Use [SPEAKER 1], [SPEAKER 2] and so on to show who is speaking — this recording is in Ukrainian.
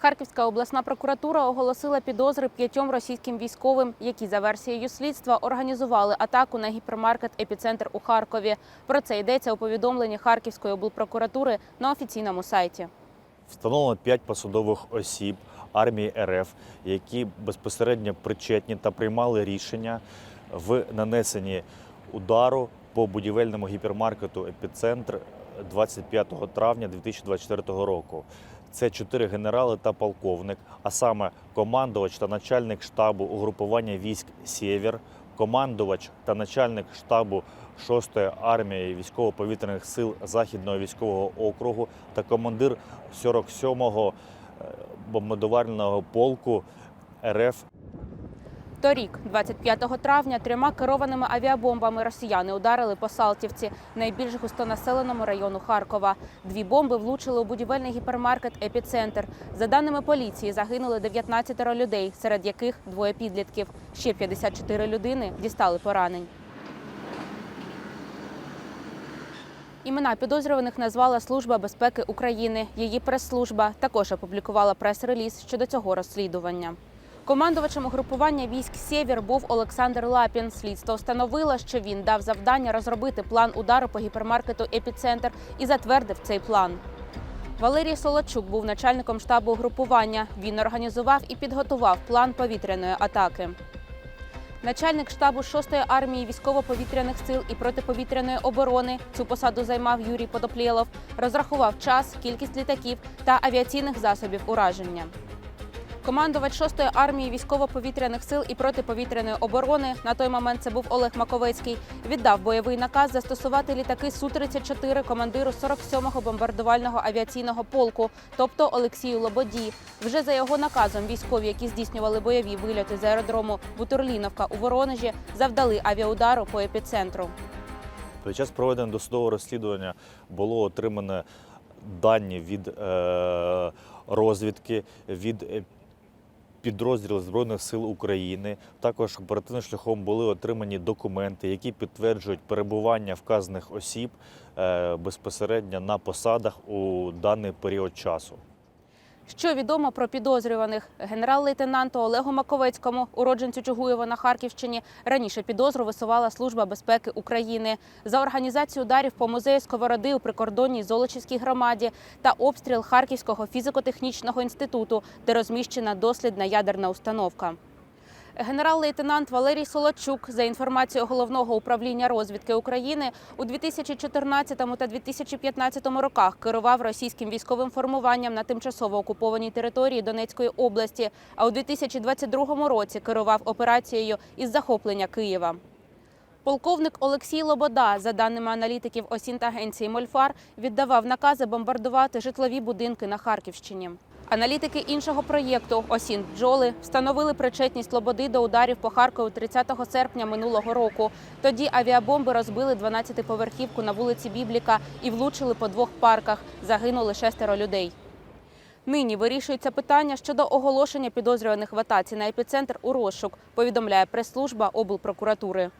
[SPEAKER 1] Харківська обласна прокуратура оголосила підозри п'ятьом російським військовим, які за версією слідства організували атаку на гіпермаркет Епіцентр у Харкові. Про це йдеться у повідомленні Харківської облпрокуратури на офіційному сайті.
[SPEAKER 2] Встановлено 5 посадових осіб армії РФ, які безпосередньо причетні та приймали рішення в нанесенні удару по будівельному гіпермаркету Епіцентр 25 травня 2024 року. Це чотири генерали та полковник, а саме командувач та начальник штабу угрупування військ Сєвєр, командувач та начальник штабу 6-ї армії військово-повітряних сил Західного військового округу та командир 47-го е, бомбардувального полку РФ
[SPEAKER 1] Торік, 25 травня, трьома керованими авіабомбами росіяни ударили по Салтівці, найбільш густонаселеному району Харкова. Дві бомби влучили у будівельний гіпермаркет Епіцентр. За даними поліції, загинули 19 людей, серед яких двоє підлітків. Ще 54 людини дістали поранень. Імена підозрюваних назвала Служба безпеки України. Її прес-служба також опублікувала прес-реліз щодо цього розслідування. Командувачем угрупування військ Сєвєр був Олександр Лапін. Слідство встановило, що він дав завдання розробити план удару по гіпермаркету Епіцентр і затвердив цей план. Валерій Солодчук був начальником штабу угрупування. Він організував і підготував план повітряної атаки. Начальник штабу 6-ї армії військово-повітряних сил і протиповітряної оборони цю посаду займав Юрій Подоплєлов. Розрахував час, кількість літаків та авіаційних засобів ураження. Командувач 6-ї армії військово-повітряних сил і протиповітряної оборони на той момент це був Олег Маковецький. Віддав бойовий наказ застосувати літаки Су-34 командиру 47-го бомбардувального авіаційного полку, тобто Олексію Лободі. Вже за його наказом військові, які здійснювали бойові вильоти з аеродрому Бутурліновка у Воронежі, завдали авіаудару по епіцентру.
[SPEAKER 2] Під час проведення досудового розслідування було отримано дані від е, розвідки, від підрозділів Збройних сил України. Також оперативним шляхом були отримані документи, які підтверджують перебування вказаних осіб е, безпосередньо на посадах у даний період часу.
[SPEAKER 1] Що відомо про підозрюваних генерал-лейтенанту Олегу Маковецькому, уродженцю Чугуєва на Харківщині, раніше підозру висувала Служба безпеки України за організацію ударів по музею Сковороди у прикордонній Золочівській громаді та обстріл Харківського фізико-технічного інституту, де розміщена дослідна ядерна установка. Генерал-лейтенант Валерій Солодчук, за інформацією головного управління розвідки України, у 2014 та 2015 роках керував російським військовим формуванням на тимчасово окупованій території Донецької області. А у 2022 році керував операцією із захоплення Києва. Полковник Олексій Лобода, за даними аналітиків Осінтагенції Мольфар, віддавав накази бомбардувати житлові будинки на Харківщині. Аналітики іншого проєкту Осін бджоли встановили причетність Лободи до ударів по Харкову 30 серпня минулого року. Тоді авіабомби розбили 12-поверхівку на вулиці Бібліка і влучили по двох парках. Загинули шестеро людей. Нині вирішується питання щодо оголошення підозрюваних в атаці на епіцентр у розшук, повідомляє прес-служба облпрокуратури.